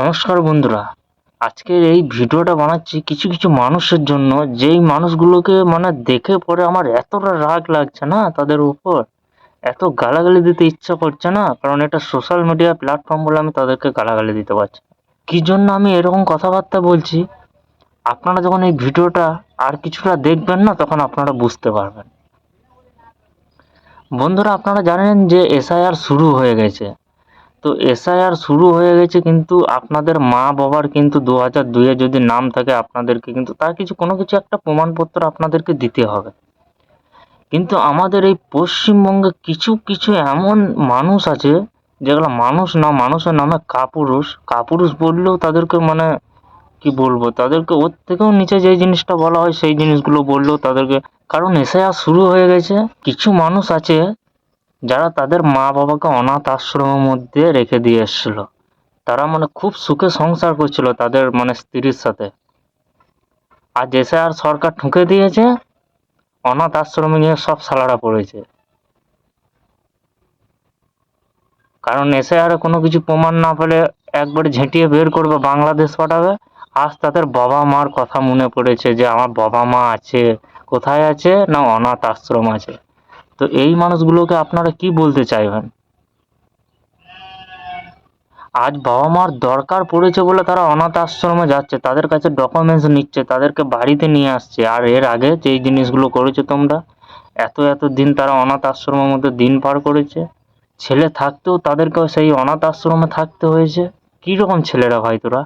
নমস্কার বন্ধুরা। আজকের এই ভিডিওটা বানাচ্ছি কিছু কিছু মানুষের জন্য। যেই মানুষগুলোকে মানে দেখে পরে আমার এতটা রাগ লাগছে না তাদের উপর? এত গালাগালি দিতে ইচ্ছা করছে না? কারণ এটা সোশ্যাল মিডিয়া প্ল্যাটফর্ম বলে আমি তাদেরকে গালাগালি দিতে পারছি। কি জন্য আমি এরকম কথাবার্তা বলছি? আপনারা যখন এই ভিডিওটা আর কিছুটা দেখবেন না, তখন আপনারা বুঝতে পারবেন। বন্ধুরা, আপনারা জানেন যে এসআইআর শুরু হয়ে গেছে। তো এসআইআর শুরু হয়ে গেছে কিন্তু আপনাদের মা বাবার কিন্তু দু হাজার দুইয়ে যদি নাম থাকে আপনাদেরকে কিন্তু তার কিছু, কোনো কিছু একটা প্রমাণপত্র আপনাদেরকে দিতে হবে। কিন্তু আমাদের এই পশ্চিমবঙ্গে কিছু কিছু এমন মানুষ আছে যেগুলো মানুষ না, মানুষের নামে কাপুরুষ। কাপুরুষ বললেও তাদেরকে মানে কি বলব, তাদেরকে ওর থেকেও নিচে যেই জিনিসটা বলা হয় সেই জিনিসগুলো বললেও তাদেরকে, কারণ এসআইআর শুরু হয়ে গেছে। কিছু মানুষ আছে যারা তাদের মা বাবাকে অনাথ আশ্রমের মধ্যে রেখে দিয়ে এসেছিল, তারা মানে খুব সুখে সংসার করছিল তাদের মানে স্ত্রীর সাথে। আর দেশে আর সরকার ঠুকে দিয়েছে, অনাথ আশ্রমে নিয়ে সব সালারা পড়েছে। কারণ এসে আর কোনো কিছু প্রমাণ না পেলে একবার ঝেঁটিয়ে বের করবে, বাংলাদেশ পাঠাবে। আজ তাদের বাবা মার কথা মনে পড়েছে যে, আমার বাবা মা আছে, কোথায় আছে না অনাথ আশ্রম আছে? তো এই মানুষগুলোকে আপনারা কি বলতে চাইবেন? আজ বাবা মার দরকার পড়েছে বলে তারা অনাথ আশ্রমে যাচ্ছে, তাদের কাছে ডকুমেন্টস নিচ্ছে, তাদেরকে বাড়িতে নিয়ে আসছে। আর এর আগে যেই জিনিসগুলো করেছ তোমরা, এত এত দিন তারা অনাথ আশ্রমের মধ্যে দিন পার করেছে। ছেলে থাকতেও তাদেরকেও সেই অনাথ আশ্রমে থাকতে হয়েছে। কী রকম ছেলেরা ভাই তোরা?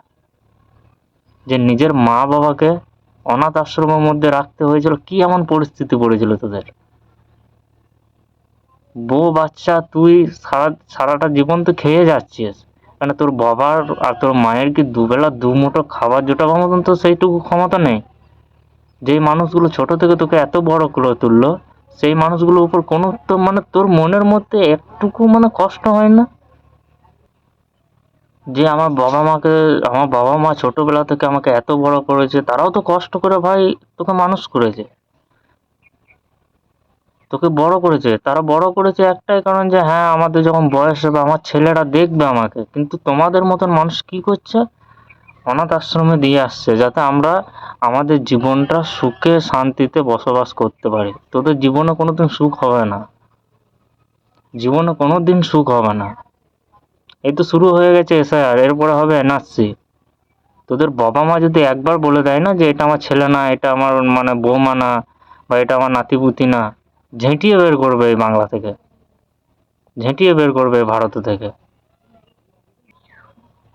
যে নিজের মা বাবাকে অনাথ আশ্রমের মধ্যে রাখতে হয়েছিল, কি এমন পরিস্থিতি পড়েছিল তোদের? বউ বাচ্চা তুই সারা, সারাটা জীবন তো খেয়ে যাচ্ছিস। মানে তোর বাবার আর তোর মায়ের কি দুবেলা দু মুঠো খাবার জোটাবার মতন তো সেইটুকু ক্ষমতা নেই? যেই মানুষগুলো ছোট থেকে তোকে এত বড় করে তুললো, সেই মানুষগুলোর উপর কোনো তো মানে তোর মনের মধ্যে একটুকু মানে কষ্ট হয় না? যে আমার বাবা মাকে, আমার বাবা মা ছোটোবেলা থেকে আমাকে এত বড় করেছে, তারাও তো কষ্ট করে ভাই তোকে মানুষ করেছে। তোকে বড় করেছে। তারা বড় করেছে একটাই কারণ যে হ্যাঁ আমাদের যখন বয়স হবে, আমার ছেলেরা দেখবে আমাকে। কিন্তু তোমাদের মতন মানুষ কি করছে? অনাথ আশ্রমে দিয়ে আসছে, যাতে আমরা আমাদের জীবনটা সুখে, শান্তিতে বসবাস করতে পারি। তোদের জীবনে কোনোদিন সুখ হবে না। জীবনে কোনো দিন সুখ হবে না। এই তো শুরু হয়ে গেছে এসআইআর, এরপরে হবে এনআরসি। তোদের বাবা মা যদি একবার বলে দেয় না যে, এটা আমার ছেলে না, এটা আমার মানে বৌমা না, বা এটা আমার নাতিপুতি না ঝেঁটিয়ে বের করবে এই বাংলা থেকে। ঝেঁটিয়ে বের করবে ভারত থেকে।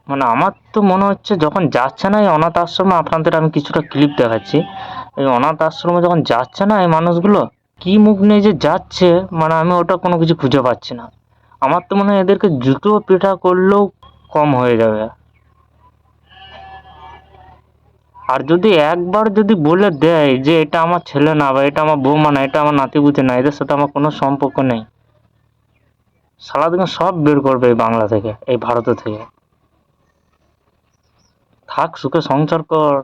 মানে আমার তো মনে হচ্ছে যখন যাচ্ছে না এই অনাথ আশ্রমে, আপনাদের আমি কিছুটা ক্লিপ দেখাচ্ছি। এই অনাথ আশ্রমে যখন যাচ্ছে না এই মানুষগুলো, কি মুখ নিয়ে যে যাচ্ছে মানে আমি ওটা কোনো কিছু খুঁজে পাচ্ছি না। আমার তো মনে হয় এদেরকে জুতো পিঠা করলেও কম হয়ে যাবে। আর যদি একবার যদি বলে দেয় যে এটা আমার ছেলে না বা এটা আমার বৌমা না, এটা আমার নাতিপুতি না, এদের সাথে আমার কোনো সম্পর্ক নেই, সারাদিন সব বের করবে এই বাংলা থেকে, এই ভারত থেকে। থাক, সুখে সংসার কর।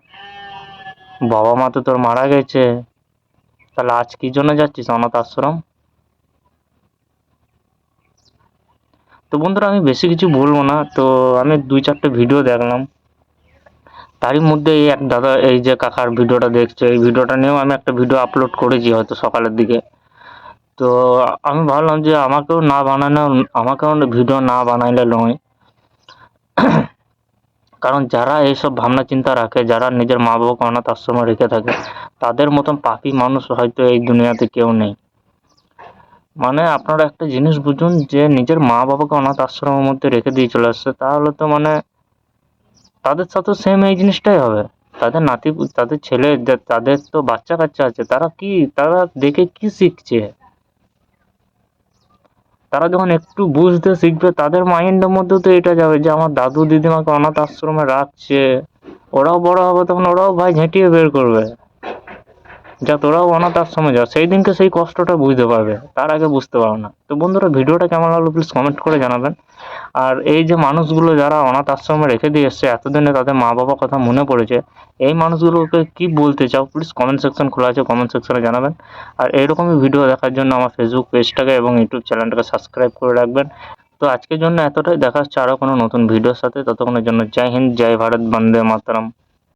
বাবা মা তো তোর মারা গেছে। তাহলে আজ কি জন্য যাচ্ছিস, অনাথ আশ্রম? তো বন্ধুরা, আমি বেশি কিছু বলব না। তো আমি দুই চারটে ভিডিও দেখলাম। তারই মধ্যে এই এক দাদা, এই যে কাকার ভিডিওটা দেখছে, এই ভিডিওটা নিয়েও আমি একটা ভিডিও আপলোড করেছি হয়তো সকালের দিকে। তো আমি ভাবলাম যে আমাকেও না বানানো, আমাকেও ভিডিও না বানাইলে নয়। কারণ যারা এইসব ভাবনা চিন্তা রাখে, যারা নিজের মা বাবাকে অনাথ আশ্রমে রেখে থাকে, তাদের মতন পাপি মানুষ হয়তো এই দুনিয়াতে কেউ নেই। মানে আপনারা একটা জিনিস বুঝুন যে, নিজের মা বাবাকে অনাথ আশ্রমের মধ্যে রেখে দিয়ে চলে আসছে, তাহলে তো মানে তাদের সাথে সেম এই জিনিসটাই হবে। তাদের নাতি, তাদের ছেলে তাদের তো বাচ্চা কাচ্চা আছে, তারা কি, তারা দেখে কি শিখছে? তারা যখন একটু বুঝতে শিখবে, তাদের মাইন্ডের মধ্যে তো এটা যাবে যে, আমার দাদু, দিদিমাকে অনাথ আশ্রমে রাখছে, ওরাও বড় হবে, তখন ওরাও ভাই ঝেঁটিয়ে বের করবে। যা তোরাও অনাথ আশ্রমে যা সেই দিনকে সেই কষ্টটা বুঝতে পারবে, তার আগে বুঝতে পারবে না। তো বন্ধুরা, ভিডিওটা কেমন লাগল প্লিজ কমেন্ট করে জানাবেন। আর এই যে মানুষগুলো যারা অনাথ আশ্রমে রেখে দিয়ে এসছে, এতদিনে তাদের মা বাবার কথা মনে পড়েছে, এই মানুষগুলোকে কি বলতে চাও প্লিজ কমেন্ট সেকশন খোলা আছে কমেন্ট সেকশনে জানাবেন। আর এইরকমই ভিডিও দেখার জন্য আমার ফেসবুক পেজটাকে এবং ইউটিউব চ্যানেলটাকে সাবস্ক্রাইব করে রাখবেন। তো আজকের জন্য এতটাই, দেখা হচ্ছে আরও কোনো নতুন ভিডিওর সাথে, ততক্ষণের জন্য জয় হিন্দ, জয় ভারত, বন্দে মাতরম।